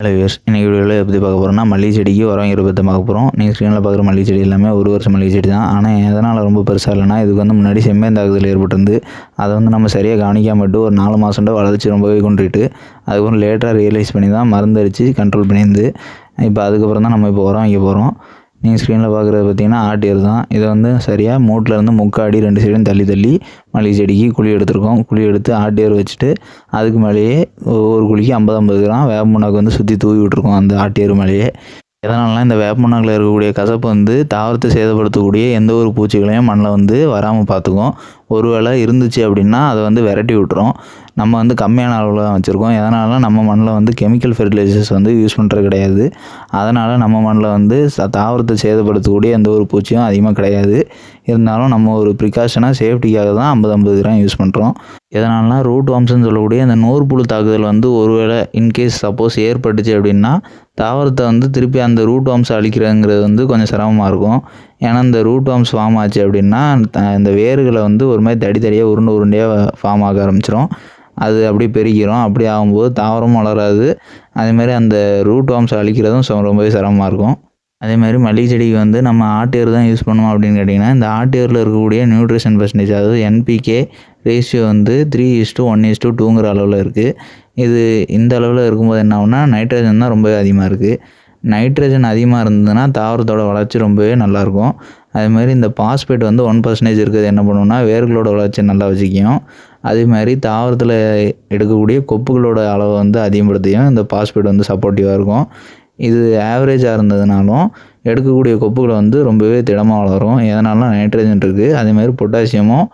Hello use இன்றைக்கி வீடியோவில் எப்படி பார்க்க போகிறோம்னா மல்லிகை செடிக்கு உரம் இருபத்தை பார்க்க போகிறோம் நீங்கள் ஸ்க்ரீனில் பார்க்குற மல்லிகை செடி எல்லாமே ஒரு வருஷம் மல்லிகை செடி தான். ஆனால் எதனால் ரொம்ப பெருசாக இல்லைனா இதுக்கு வந்து முன்னாடி செம்மேந்தாக்குதல் ஏற்பட்டிருந்து அதை வந்து நம்ம சரியாக கவனிக்காம விட்டு ஒரு நாலு மாதம் வளர்ச்சி ரொம்பவே கொண்டுட்டு அதுக்கப்புறம் லேட்டாக ரியலைஸ் பண்ணி தான் மருந்து அடித்து கண்ட்ரோல் பண்ணியிருந்து இப்போ அதுக்கப்புறம் தான் நம்ம இப்போ உரம் வைக்க போகிறோம் நீங்கள் ஸ்க்ரீனில் பார்க்குறது பார்த்தீங்கன்னா ஆட்டியர் தான். இதை வந்து சரியாக மூட்டிலேருந்து முக்காடி ரெண்டு சைடும் தள்ளி தள்ளி மளிகை செடிக்கு குழி எடுத்திருக்கோம். குழி எடுத்து ஆட்டியர் வச்சுட்டு அதுக்கு மேலேயே ஒவ்வொரு குழிக்கு ஐம்பது ஐம்பது கிராம் வேப்பமுனாக்கு வந்து சுற்றி தூவி விட்ருக்கோம் அந்த ஆட்டியர் மேலேயே. எதனாலலாம் இந்த வேப்பமண்ணாக்கில் இருக்கக்கூடிய கசப்பு வந்து தாவரத்தை சேதப்படுத்தக்கூடிய எந்த ஒரு பூச்சிகளையும் மண்ணில் வந்து வராமல் பார்த்துக்கும். ஒரு வேளை இருந்துச்சு அப்படின்னா அதை வந்து விரட்டி விட்டுரும். நம்ம வந்து கம்மியான அளவில் தான் வச்சுருக்கோம். எதனால நம்ம மண்ணில் வந்து கெமிக்கல் ஃபெர்டிலைசர்ஸ் வந்து யூஸ் பண்ணுறது கிடையாது. அதனால் நம்ம மண்ணில் வந்து ச தாவரத்தை சேதப்படுத்தக்கூடிய எந்த ஒரு பூச்சியும் அதிகமாக கிடையாது. இருந்தாலும் நம்ம ஒரு ப்ரிகாஷனாக சேஃப்டிக்காக தான் ஐம்பது ஐம்பது கிராம் யூஸ் பண்ணுறோம் எதனாலனா ரூட் வாம்ஸ்ன்னு சொல்லக்கூடிய இந்த நூற்புழு தாக்குதல் வந்து ஒருவேளை இன்கேஸ் சப்போஸ் ஏற்பட்டுச்சு அப்படின்னா தாவரத்தை வந்து திருப்பி அந்த ரூட் வாம்ஸ் அழிக்கிறதுங்கிறது வந்து கொஞ்சம் சிரமமாக இருக்கும். ஏன்னா இந்த ரூட் வாம்ஸ் ஃபார்ம் ஆச்சு அப்படின்னா இந்த வேர்களை வந்து ஒரு மாதிரி தடி தடியாக உருண்டை உருண்டையாக ஃபார்ம் ஆக ஆரம்பிச்சிடும் அது அப்படியே பெருகிடும் அப்படி ஆகும்போது தாவரமும் வளராது. அதேமாதிரி அந்த ரூட் வாம்ஸ் அழிக்கிறதும் ரொம்பவே சிரமமாக இருக்கும். அதே மாதிரி மல்லிகை செடிக்கு வந்து நம்ம ஆட்டேர் தான் யூஸ் பண்ணுவோம் அப்படின்னு கேட்டிங்கன்னா இந்த ஆட்டேரில் இருக்கக்கூடிய நியூட்ரிஷன் பர்சன்டேஜ் அதாவது என்பிகே ரேஷியோ வந்து three is two one is two டூங்கிற அளவில் இருக்குது இது இந்த அளவில் இருக்கும்போது என்ன ஆகுனா நைட்ரஜன் தான் ரொம்பவே அதிகமாக இருக்குது நைட்ரஜன் அதிகமாக இருந்ததுன்னா தாவரத்தோட வளர்ச்சி ரொம்பவே நல்லாயிருக்கும். அதேமாதிரி இந்த பாஸ்பேட் வந்து ஒன் பர்சன்டேஜ் இருக்கிறது என்ன பண்ணுவோம்னா வேர்களோட வளர்ச்சி நல்லா வச்சுக்கும் அதே மாதிரி தாவரத்தில் எடுக்கக்கூடிய கொப்புகளோட அளவை வந்து அதிகப்படுத்தியும் இந்த பாஸ்பேட் வந்து சப்போர்ட்டிவாக இருக்கும். இது ஆவரேஜாக இருந்ததுனாலும் எடுக்கக்கூடிய கொப்புகளை வந்து ரொம்பவே திடமாக வளரும். எதனாலும் நைட்ரஜன் இருக்குது அதேமாதிரி பொட்டாசியமும்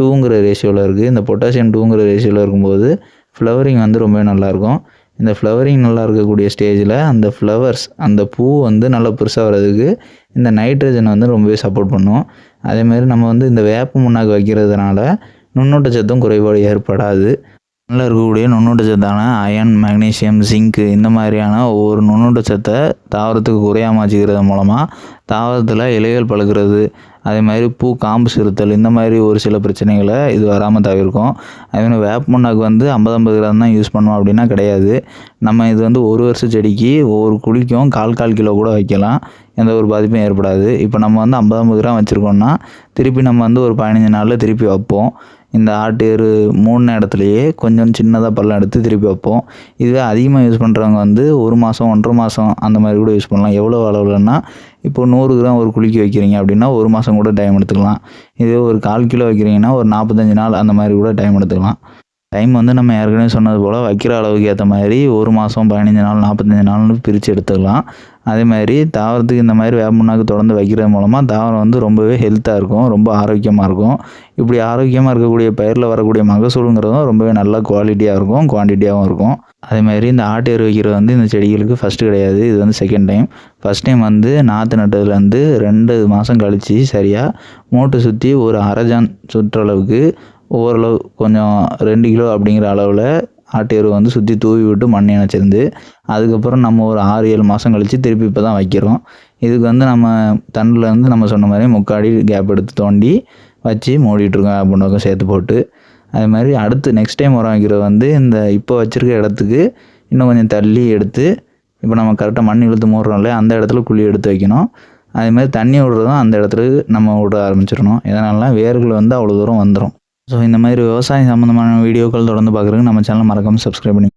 டூங்கிற ரேஷியோவில் இருக்குது இந்த பொட்டாசியம் டூங்கிற ரேஷியோவில் இருக்கும்போது ஃப்ளவரிங் வந்து ரொம்பவே நல்லாயிருக்கும். இந்த ஃப்ளவரிங் நல்லா இருக்கக்கூடிய ஸ்டேஜில் அந்த ஃப்ளவர்ஸ் அந்த பூ வந்து நல்லா பெருசாக வர்றதுக்கு இந்த நைட்ரஜன் வந்து ரொம்பவே சப்போர்ட் பண்ணும். அதேமாரி நம்ம வந்து இந்த வேப்ப முன்னாக்கு வைக்கிறதுனால நுண்ணூட்ட சத்தும் குறைபாடு ஏற்படாது. நல்லா இருக்கக்கூடிய நுண்ணூட்டச்சத்தான அயன் மெக்னீஷியம் ஜிங்க்கு இந்த மாதிரியான ஒவ்வொரு நுண்ணூட்டச்சத்தை தாவரத்துக்கு குறையாமல் வச்சுக்கிறது மூலமாக தாவரத்தில் இலைகள் பழுக்கிறது அதே மாதிரி பூ காம்பு சிறுத்தல் இந்த மாதிரி ஒரு சில பிரச்சனைகளை இது வராமல் தவிர்க்கும். அதேமாதிரி வேப்பமண்ணாக்கு வந்து ஐம்பது ஐம்பது கிராம் தான் யூஸ் பண்ணுவோம் அப்படின்னா கிடையாது. நம்ம இது வந்து ஒரு வருஷம் செடிக்கு ஒவ்வொரு குழிக்கும் கால் கால் கிலோ கூட வைக்கலாம். எந்த ஒரு பாதிப்பும் ஏற்படாது. இப்போ நம்ம வந்து ஐம்பது ஐம்பது கிராம் வச்சுருக்கோம்னா திருப்பி நம்ம வந்து ஒரு பதினஞ்சு நாளில் திருப்பி வைப்போம். இந்த ஆட்டு எரு மூணு இடத்துலையே கொஞ்சம் சின்னதாக பள்ளம் எடுத்து திருப்பி வைப்போம். இதுவே அதிகமாக யூஸ் பண்ணுறவங்க வந்து ஒரு மாதம் ஒன்றரை மாதம் அந்த மாதிரி கூட யூஸ் பண்ணலாம். எவ்வளோ அளவுலன்னா இப்போ நூறு கிராம் ஒரு குளிக்க வைக்கிறீங்க அப்படின்னா ஒரு மாதம் கூட டைம் எடுத்துக்கலாம். இதே ஒரு கால் கிலோ வைக்கிறீங்கன்னா ஒரு நாற்பத்தஞ்சு நாள் அந்த மாதிரி கூட டைம் எடுத்துக்கலாம். டைம் வந்து நம்ம ஏற்கனவே சொன்னது போல் வைக்கிற அளவுக்கு ஏற்ற மாதிரி ஒரு மாதம் பதினஞ்சு நாள் நாற்பத்தஞ்சு நாள்னு பிரித்து எடுத்துக்கலாம். அதே மாதிரி தாவரத்துக்கு இந்த மாதிரி வேப்பண்ணாக்கு தொடர்ந்து வைக்கிறது மூலமாக தாவரம் வந்து ரொம்பவே ஹெல்த்தாக இருக்கும் ரொம்ப ஆரோக்கியமாக இருக்கும். இப்படி ஆரோக்கியமாக இருக்கக்கூடிய பயிரில் வரக்கூடிய மகசூலுங்கிறதும் ரொம்பவே நல்ல குவாலிட்டியாக இருக்கும் குவான்டிட்டியாகவும் இருக்கும். அதே மாதிரி இந்த ஆட்டு எரு வைக்கிறது வந்து இந்த செடிகளுக்கு ஃபஸ்ட்டு கிடையாது இது வந்து செகண்ட் டைம் ஃபஸ்ட் டைம் வந்து நாற்று நட்டதுலேருந்து ரெண்டு மாதம் கழித்து சரியாக மூட்டை சுற்றி ஒரு அரைஜான் சுற்றளவுக்கு ஓரளவு கொஞ்சம் ரெண்டு கிலோ அப்படிங்கிற அளவில் ஆட்டு எருவை வந்து சுற்றி தூவி விட்டு மண் இணைச்சிருந்து அதுக்கப்புறம் நம்ம ஒரு ஆறு ஏழு மாதம் கழித்து திருப்பி இப்போ தான் வைக்கிறோம். இதுக்கு வந்து நம்ம தண்டில் வந்து நம்ம சொன்ன மாதிரி முக்காடி கேப் எடுத்து தோண்டி வச்சு மூடிட்டுருக்கோம் அப்படின்னு சேர்த்து போட்டு. அது மாதிரி அடுத்து நெக்ஸ்ட் டைம் உரம் வைக்கிறது வந்து இந்த இப்போ வச்சுருக்க இடத்துக்கு இன்னும் கொஞ்சம் தள்ளி எடுத்து இப்போ நம்ம கரெக்டாக மண் இழுத்து மூடுறோம்ல அந்த இடத்துல குழி எடுத்து வைக்கணும். அதேமாதிரி தண்ணி விடுறதும் அந்த இடத்துல நம்ம விட ஆரம்பிச்சிடணும். இதனாலலாம் வேர்கள் வந்து அவ்வளோ தூரம் வந்துடும் ஸோ இந்த மாதிரி விவசாயம் சம்மந்தமான வீடியோக்கள் தொடர்ந்து பார்க்குறதுக்கு நம்ம சேனல் மறக்காமல் சப்ஸ்கிரைப் பண்ணி